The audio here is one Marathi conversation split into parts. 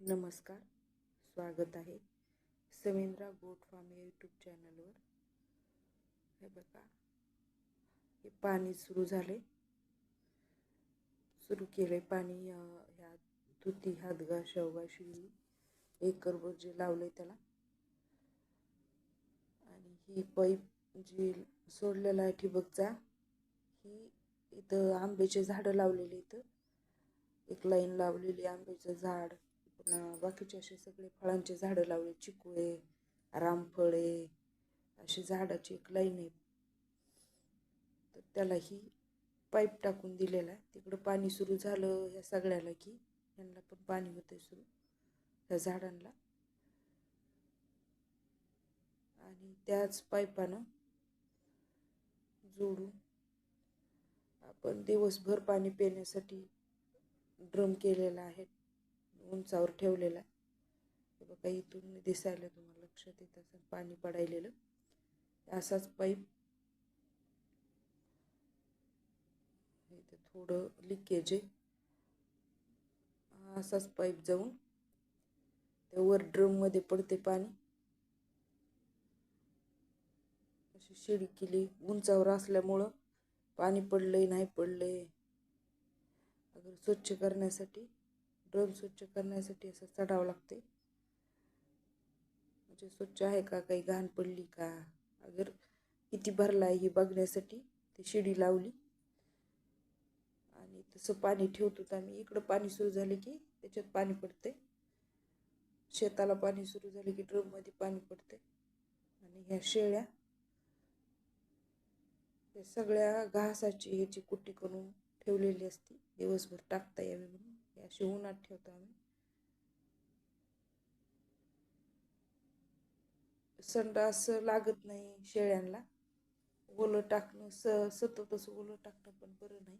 नमस्कार स्वागत आहे समेंद्रा गोट फार्म या यूट्यूब चॅनलवर. हे बघा हे पाणी सुरू झाले. सुरू केले पाणी ह्या तुती हादगा शेवगा शिवली एकरभर जे लावले त्याला. आणि ही पाईप जी सोडलेला आहे ठिबकचा ही इथं आंब्याचे झाडं लावलेली इथं. एक लाईन लावलेली आंब्याचं झाड. बाकीचे असे सगळे फळांचे झाडं लावले चिकू आहे रामफळ आहे अशी झाडाची एक लाईन आहे. तर त्याला ही पाईप टाकून दिलेला आहे. तिकडं पाणी सुरू झालं ह्या सगळ्याला की यांना पण पाणी होतंय सुरू त्या झाडांना. आणि त्याच पाईपानं जोडून आपण दिवसभर पाणी पिण्यासाठी ड्रम केलेला आहे. उंचावर ठेवलेला आहे. बघा इथून दिसायला तुम्हाला लक्षात येत असेल पाणी पडायलेलं. असाच पाईप. इथं थोडं लिकेज आहे. असाच पाईप जाऊन त्या वर ड्रममध्ये पडते पाणी. अशी शिडी केली. उंचावर असल्यामुळं पाणी पडलंय नाही पडलंय. अगर स्वच्छ करण्यासाठी ड्रम स्वच्छ करण्यासाठी असं चढावं लागते. म्हणजे स्वच्छ आहे का? काही घाण पडली का? अगर किती भरला आहे हे बघण्यासाठी ती शिडी लावली. आणि तसं पाणी ठेवतो तर आम्ही. इकडं पाणी सुरू झाले की त्याच्यात पाणी पडते शेताला पाणी सुरू झाले की ड्रममध्ये पाणी पडते आणि ह्या शेळ्या सगळ्या घासाची ह्याची कुट्टी करून ठेवलेली असते. दिवसभर टाकता यावी म्हणून. हे अशी उन्हात ठेवतो आम्ही. संडास लागत नाही शेळ्यांना ओलं टाकणं स सततच ओलं टाकणं पण बरं नाही.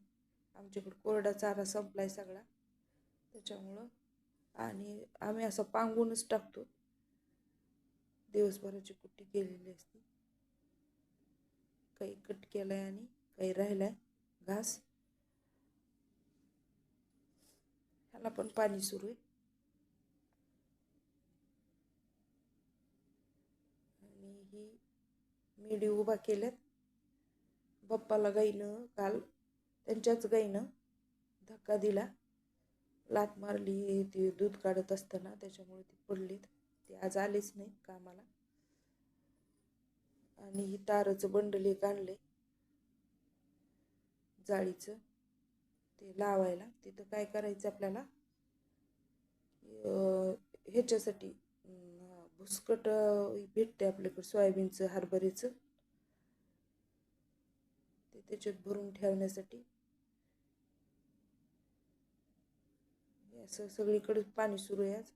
आमच्याकडे कोरडा चारा संपलाय सगळा. त्याच्यामुळं आणि आम्ही असं पांगूनच टाकतो. दिवसभराची कुट्टी केलेली असते. काही कट केलाय आणि काही राहिलाय घास. ह्याला पण पाणी सुरू आहे आणि ही मेढी उभा केल्यात बाप्पाला गाईनं काल त्यांच्याच गाईनं धक्का दिला लात मारली ती दूध काढत असताना त्याच्यामुळे ती पडलीत. ते आज आलेच नाही कामाला. आणि ही ताराचं बंडल एक जाळीचं. ते लावायला. तिथं काय करायचं आपल्याला? ह्याच्यासाठी भुसकट भेटते आपल्याकडे सोयाबीनचं हरभऱ्याचं. ते त्याच्यात भरून ठेवण्यासाठी. असं सगळीकडे पाणी सुरू आहे आज.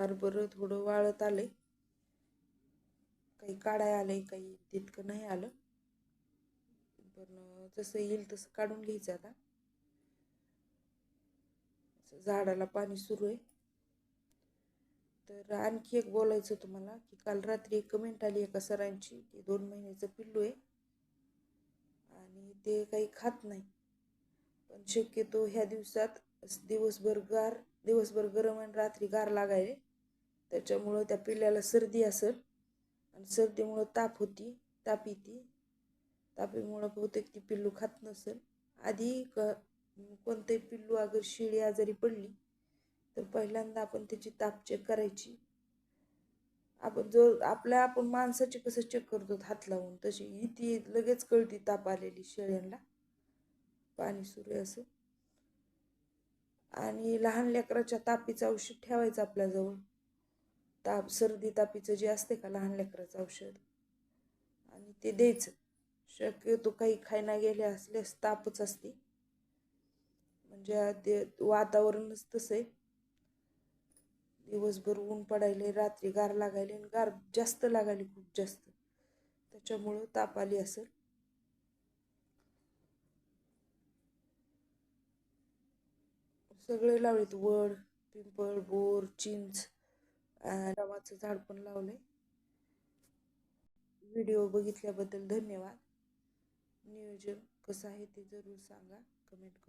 हरभरं थोडं वाळत आले काही काढाय आलंय काही तितकं नाही आलं. पण जसं येईल तसं काढून घ्यायचं आता. झाडाला पाणी सुरू आहे. तर आणखी एक बोलायचं तुम्हाला की काल रात्री एक कमेंट आली एका सरांची की दोन महिन्याचं पिल्लू आहे. आणि ते काही खात नाही. पण शक्यतो ह्या दिवसात दिवसभर गार दिवसभर गरम आणि रात्री गार लागायले. त्याच्यामुळं त्या पिल्ल्याला सर्दी असेल आणि सर्दीमुळं ताप होती ताप येते. तापीमुळं बहुतेक ती पिल्लू खात नसेल. आधी क कोणतंही पिल्लू अगर शिळी आजारी पडली तर पहिल्यांदा आपण त्याची ताप चेक करायची. आपण जो आपल्या आपण माणसाचे कसं चेक करतो हात लावून तशी ही ती लगेच कळती ताप आलेली शेळ्यांना. पाणी सुरू असं. आणि लहान लेकराच्या तापीचं औषध ठेवायचं आपल्याजवळ. ताप सर्दी तापीचं जे असते का लहान लेकराचं औषध आणि ते द्यायचं. शक्यतो काही खायना गेले असल्यास तापच असते. म्हणजे ते वातावरणच तसं आहे. दिवसभर ऊन पडायले रात्री गार लागायले आणि गार जास्त लागायली खूप जास्त. त्याच्यामुळं ताप आली असेल. सगळे लावलेत वड पिंपळ बोर चिंच. रवाचं झाड पण लावलं आहे व्हिडिओ बघितल्याबद्दल धन्यवाद. नियोजन कसं आहे ते जरूर सांगा. कमेंट करू